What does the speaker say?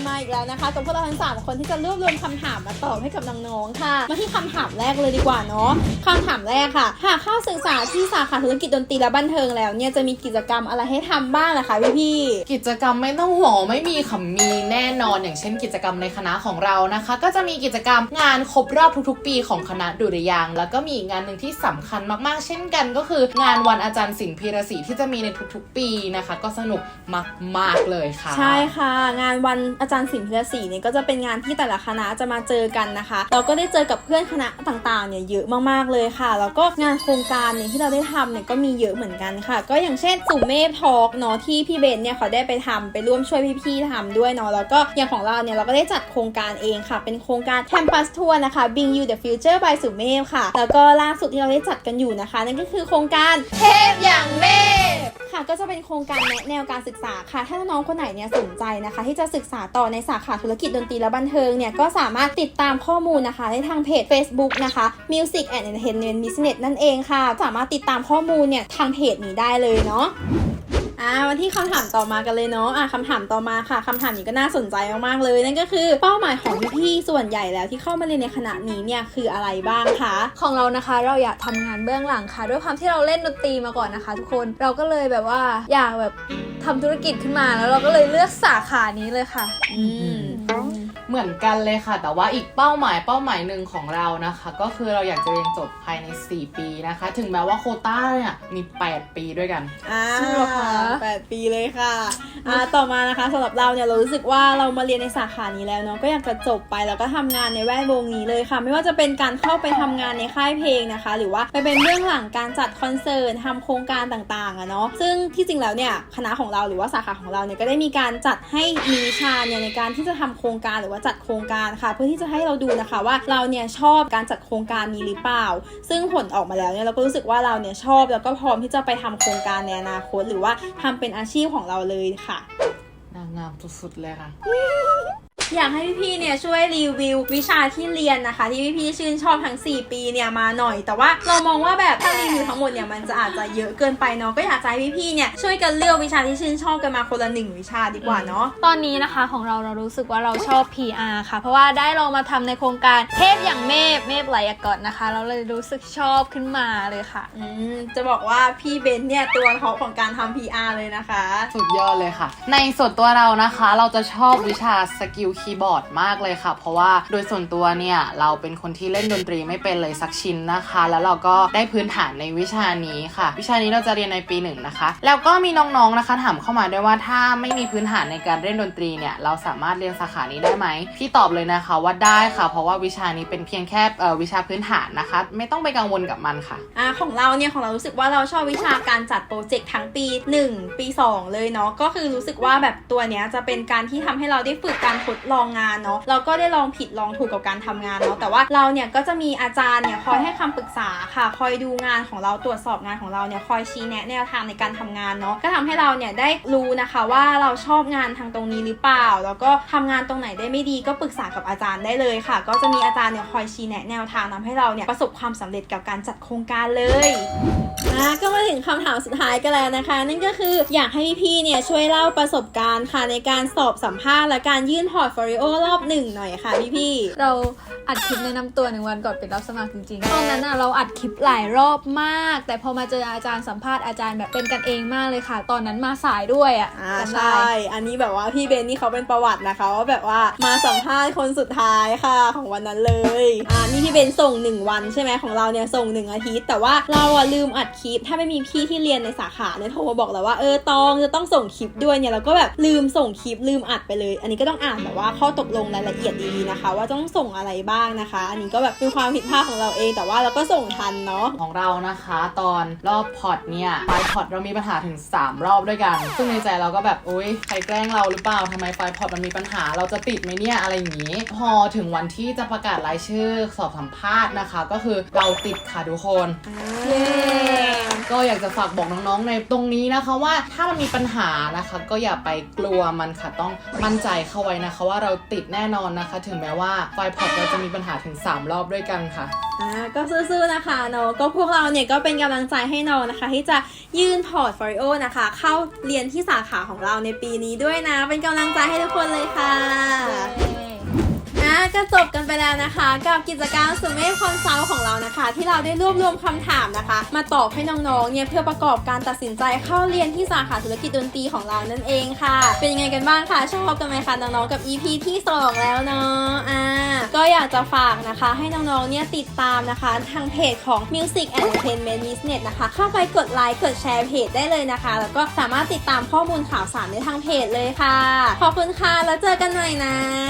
ก็กลับกันมาอีกแล้วนะคะกับพวกเราทั้งสามคนที่จะรวบรวมคำถามมาตอบให้กับน้องๆค่ะ มาที่คำถามแรกเลยดีกว่าเนาะคำถามแรกค่ะ หากเข้าศึกษาที่สาขาธุรกิจดนตรีและบันเทิงแล้วเนี่ยจะมีกิจกรรมอะไรให้ทำบ้างล่ะคะพี่ๆกิจกรรมไม่ต้องห่วงว่าไม่มีค่ะมีแน่นอนอย่างเช่น กิจกรรมในคณะของเรานะคะ ก็จะมีกิจกรรมงานครบรอบทุกๆ ปีของคณะดุริยางค์แล้วก็มีอีกงานหนึ่งที่สำคัญมากๆ เช่นกันก็คืองานวันอาจารย์สิงห์พีระศรีที่จะมีในทุกๆ ปีนะคะ ก็สนุกมากๆเลยค่ะ ใช่ค่ะ งานวันอาจารย์สินพิรศรีเนี่ยก็จะเป็นงานที่แต่ละคณะจะมาเจอกันนะคะเราก็ได้เจอกับเพื่อนคณะต่างๆเนี่ยเยอะมากๆเลยค่ะ แล้วก็งานโครงการเนี่ยที่เราได้ทำเนี่ยก็มีเยอะเหมือนกันค่ะ ก็อย่างเช่นสุมเมพทอล์กเนาะที่พี่เบนเนี่ยเขาได้ไปทำไปร่วมช่วยพี่ๆทำด้วยเนาะแล้วก็อย่างของเราเนี่ยเราก็ได้จัดโครงการเองค่ะ เป็นโครงการ Campus Tour นะคะ Bring You the Future by สุเมพค่ะ แล้วก็ล่าสุดที่เราได้จัดกันอยู่นะคะ นั่นก็คือโครงการเทพอย่างเมฆ ค่ะก็จะเป็นโครงการแนะแนวการศึกษาค่ะ ถ้าน้องๆคนไหนเนี่ยสนใจนะคะ ที่จะศึกษาต่อในสาขาธุรกิจดนตรีและบันเทิงเนี่ยก็สามารถติดตามข้อมูลนะคะ ได้ทางเพจ Facebook นะคะ Music and Entertainment Business นั่นเองค่ะ สามารถติดตามข้อมูลเนี่ยทางเพจนี้ได้เลยเนาะ อ่ามาที่คำถามต่อมากันเลยเนาะอะคำถามต่อมาค่ะคำถามนี้ก็น่าสนใจมากๆเลย นั่นก็คือเป้าหมายของพี่ๆส่วนใหญ่แล้วที่เข้ามาเรียนในคณะนี้เนี่ยคืออะไรบ้างคะของเรานะคะ เราอยากทำงานเบื้องหลังค่ะ ด้วยความที่เราเล่นดนตรีมาก่อนนะคะ ทุกคนเราก็เลยแบบว่าอยากแบบทำธุรกิจขึ้นมาแล้วเราก็เลยเลือกสาขานี้เลยค่ะ อืม เหมือนกันเลยค่ะ แต่ว่าอีกเป้าหมายเป้าหมายหนึ่งของเรานะคะ ก็คือเราอยากจะเรียนจบภายใน 4 ปีนะคะ ถึงแม้ว่าโควต้าเนี่ยมี 8 ปีด้วยกันอ่าจริงเหรอคะแปดปีเลยค่ะอ่าต่อมานะคะสำหรับเราเนี่ยเรารู้สึกว่าเรามาเรียนในสาขานี้แล้วเนาะก็อยากจะจบไปแล้วก็ทำงานในแวดวงนี้เลยค่ะ ไม่ว่าจะเป็นการเข้าไปทำงานในค่ายเพลงนะคะ หรือว่าไปเป็นเบื้องหลังการจัดคอนเสิร์ตทำโครงการต่างๆอะเนาะซึ่งที่จริงแล้วเนี่ยคณะของเราหรือว่าสาขาของเราเนี่ยก็ได้มีการจัดให้มีวิชาเนี่ยในการที่จะทำโครงการหรือว่าจัดโครงการค่ะ เพื่อที่จะให้เราดูนะคะว่าเราเนี่ยชอบการจัดโครงการนี้หรือเปล่า ซึ่งผลออกมาแล้วเนี่ยเราก็รู้สึกว่าเราเนี่ยชอบแล้วก็พร้อมที่จะไปทำโครงการในอนาคต หรือว่าทำเป็นอาชีพของเราเลยค่ะ นางงามสุดๆเลยค่ะ อยากให้พี่ๆเนี่ยช่วยรีวิววิชาที่เรียนนะคะ ที่พี่ๆชื่นชอบทั้ง 4 ปีเนี่ยมาหน่อย แต่ว่าเรามองว่าแบบถ้ารีวิวทั้งหมดเนี่ยมันจะอาจจะเยอะเกินไปเนาะก็อยากจะให้พี่ๆเนี่ยช่วยกันเลือกวิชาที่ชื่นชอบกันมาคนละหนึ่งวิชาดีกว่าเนาะตอนนี้นะคะของเราเรารู้สึกว่าเราชอบ PR ค่ะ เพราะว่าได้ลองมาทำในโครงการเทพอย่างเมฆเมฆไหลอากอดนะคะ เราเลยรู้สึกชอบขึ้นมาเลยค่ะอืมจะบอกว่าพี่เบนเนี่ยตัวท็อปของการทำ PR เลยนะคะ สุดยอดเลยค่ะ ในส่วนตัวเรานะคะ เราจะชอบวิชาสกิลคีย์บอร์ดมากเลยค่ะ เพราะว่าโดยส่วนตัวเนี่ยเราเป็นคนที่เล่นดนตรีไม่เป็นเลยสักชิ้นนะคะ แล้วเราก็ได้พื้นฐานในวิชานี้ค่ะ วิชานี้เราจะเรียนในปีหนึ่งนะคะ แล้วก็มีน้องๆนะคะถามเข้ามาด้วยว่าถ้าไม่มีพื้นฐานในการเล่นดนตรีเนี่ยเราสามารถเรียนสาขานี้ได้ไหมพี่ตอบเลยนะคะว่าได้ค่ะ เพราะว่าวิชานี้เป็นเพียงแค่วิชาพื้นฐานนะคะ ไม่ต้องไปกังวลกับมันค่ะอ่าของเราเนี่ยของเรารู้สึกว่าเราชอบวิชาการจัดโปรเจกต์ทั้งปี 1 ปี 2 เลยเนาะก็คือรู้สึกว่าแบบตัวเนี้ยจะเป็นการที่ทำให้เราได้ฝึกการทดลองงานเนาะเราก็ได้ลองผิดลองถูกกับการทำงานเนาะแต่ว่าเราเนี่ยก็จะมีอาจารย์เนี่ยคอยให้คำปรึกษาค่ะ คอยดูงานของเราตรวจสอบงานของเราเนี่ยคอยชี้แนะแนวทางในการทำงานเนาะก็ทำให้เราเนี่ยได้รู้นะคะว่าเราชอบงานทางตรงนี้หรือเปล่า แล้วก็ทำงานตรงไหนได้ไม่ดีก็ปรึกษากับอาจารย์ได้เลยค่ะ ก็จะมีอาจารย์เนี่ยคอยชี้แนะแนวทางทำให้เราเนี่ยประสบความสำเร็จกับการจัดโครงการเลยอะก็มา ถึงคำถามสุดท้ายกันแล้วนะคะ นั่นก็คืออยากให้พี่ๆเนี่ยช่วยเล่าประสบการณ์ค่ะในการสอบสัมภาษณ์และการยื่นพอร์ตโฟลิโอรอบหนึ่งหน่อยค่ะพี่ๆเราอัดคลิปแนะนำตัวหนึ่งวันก่อนเป็นรับสมัครจริงๆตอนนั้นน่ะเราอัดคลิปหลายรอบมาก แต่พอมาเจออาจารย์สัมภาษณ์อาจารย์แบบเป็นกันเองมากเลยค่ะ ตอนนั้นมาสายด้วยอะอ่าจำใช่ได้อันนี้แบบว่าพี่เบนนี่เขาเป็นประวัตินะคะว่าแบบว่ามาสัมภาษณ์คนสุดท้ายค่ะของวันนั้นเลยอ่านี่พี่เบนส่ง 1 วันใช่ไหมของเราเนี่ยส่ง 1 อาทิตย์ แต่ว่าเราอะลืมอัดคลิปถ้าไม่มีพี่ที่เรียนในสาขาเนี่ยโทรมาบอกเราว่าเออตองจะต้องส่งคลิปด้วยเนี่ยเราก็แบบลืมส่งคลิปลืมอัดไปเลย อันนี้ก็ต้องอ่านแบบว่าข้อตกลงรายละเอียดดีๆนะคะ ว่าต้องส่งอะไรบ้างนะคะ อันนี้ก็แบบเป็นความผิดพลาดของเราเอง แต่ว่าเราก็ส่งทันเนาะของเรานะคะ ตอนรอบพอร์ตเนี่ยไฟล์พอร์ตเรามีปัญหาถึง 3 รอบด้วยกัน ซึ่งในใจเราก็แบบโอ๊ยใครแกล้งเราหรือเปล่าทำไมไฟล์พอร์ตมันมีปัญหาเราจะติดไหมเนี่ยอะไรอย่างนี้ พอถึงวันที่จะประกาศรายชื่อสอบสัมภาษณ์นะคะ ก็คือเราติดค่ะทุกคนเย้ก็อยากจะฝากบอกน้องๆในตรงนี้นะคะว่าถ้ามันมีปัญหานะคะ ก็อย่าไปกลัวมันค่ะต้องมั่นใจเข้าไว้นะคะว่าเราติดแน่นอนนะคะ ถึงแม้ว่าไฟพอดเราจะมีปัญหาถึง 3 รอบด้วยกันค่ะอ่าก็สู้ๆนะคะเนาะก็พวกเราเนี่ยก็เป็นกำลังใจให้น้องนะคะ ที่จะยื่นพอร์ตฟอริโอนะคะ เข้าเรียนที่สาขาของเราในปีนี้ด้วยนะ เป็นกำลังใจให้ทุกคนเลยค่ะอะ ก็จบกันไปแล้วนะคะ กับกิจกรรมสุมเมฆคอนซัลของเรานะคะ ที่เราได้รวบรวมคำถามนะคะ มาตอบให้น้องๆเนี่ยเพื่อประกอบการตัดสินใจเข้าเรียนที่สาขาธุรกิจดนตรีของเรานั่นเองค่ะ เป็นยังไงกันบ้างคะชอบกันไหมคะน้องๆกับ EP ที่ 2 แล้วเนาะอ่าก็อยากจะฝากนะคะ ให้น้องๆเนี่ยติดตามนะคะ ทางเพจของ Music Entertainment Business นะคะ เข้าไปกดไลค์กดแชร์เพจได้เลยนะคะ แล้วก็สามารถติดตามข้อมูลข่าวสารได้ทางเพจเลยค่ะ ขอบคุณค่ะ แล้วเจอกันใหม่นะบ๊ายบาย